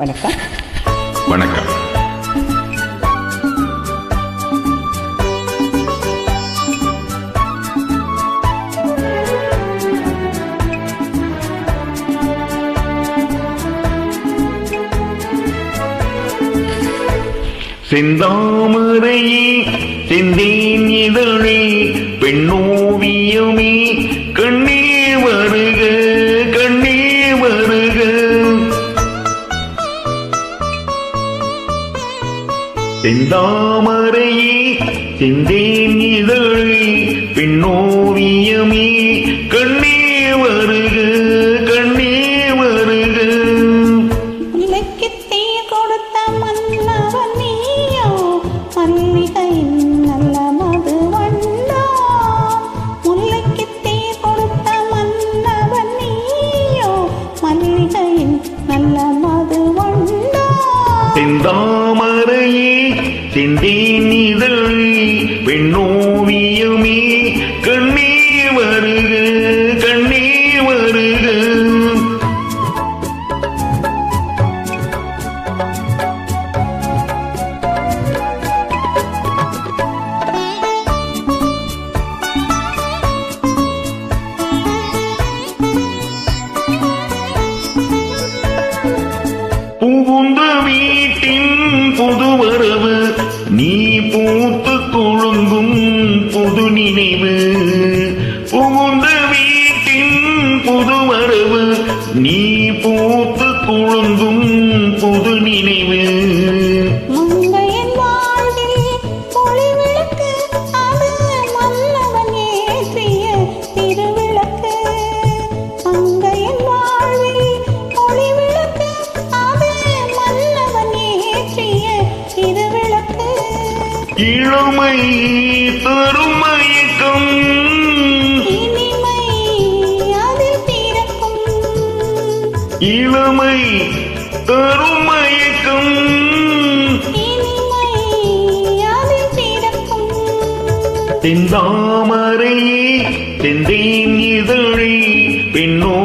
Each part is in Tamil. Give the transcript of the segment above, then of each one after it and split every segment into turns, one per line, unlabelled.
வணக்கம்.
வணக்கம். செந்தாமரையே செந்தேன் இதழே பெண்ணோவியமே செந்தாமரையே செந்தேன் இதழே பெண்ணோவியமே கண்ணே வருக கண்ணே வருக.
முல்லைக்கு தீ கொடுத்த மன்னவன் நீயோ மல்லிகையின் நல்ல மது வண்ணா முல்லைக்கு தீ கொடுத்த மன்னவன் நீயோ மல்லிகையின் நல்ல மது வண்ணா
செந்தாமரையே செந்தேன் இதழே பெண்ணோவியமே கண்ணே வருக கண்ணே வருக. புது நினைவு புகுந்த வீட்டின் புதுவரவு நீ பூத்து கொழுங்கும் புது நினைவு. இளமை தரும் மயக்கம்
இனிமை அதில் பிறக்கும்.
இளமை தரும் மயக்கம்
இனிமை அதில் பிறக்கும்.
செந்தாமரையே செந்தேன் இதழே பெண்ணோவியமே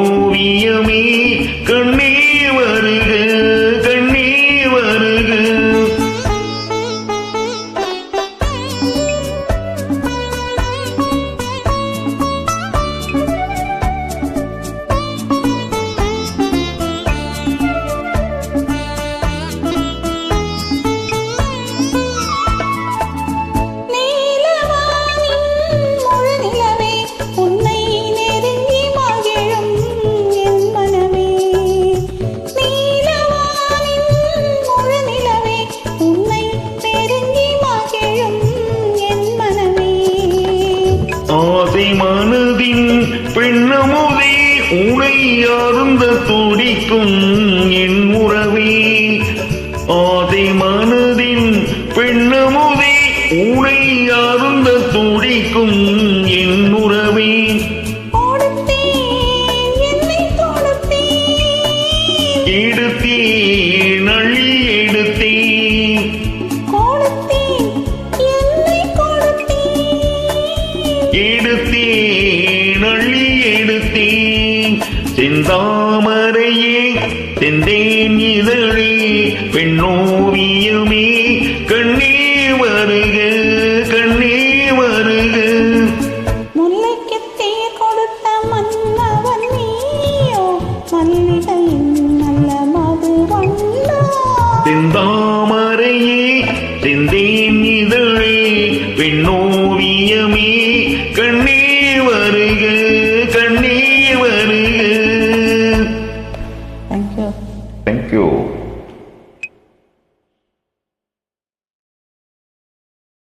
ஆசை மனதின் பெண்ணமுதே உனை அருந்த துடிக்கும் என் அள்ளி எடுத்தேன். செந்தாமரையே செந்தேன் இதழே பெண்ணோவியமே கண்ணே வருக கண்ணே வருக.
முல்லைக்கு தீ கொடுத்த மன்னவன் நீயோ மல்லிகையின் நல்ல மது
செந்தாமரையே செந்தேன் இதழே பெண்ணோவியமே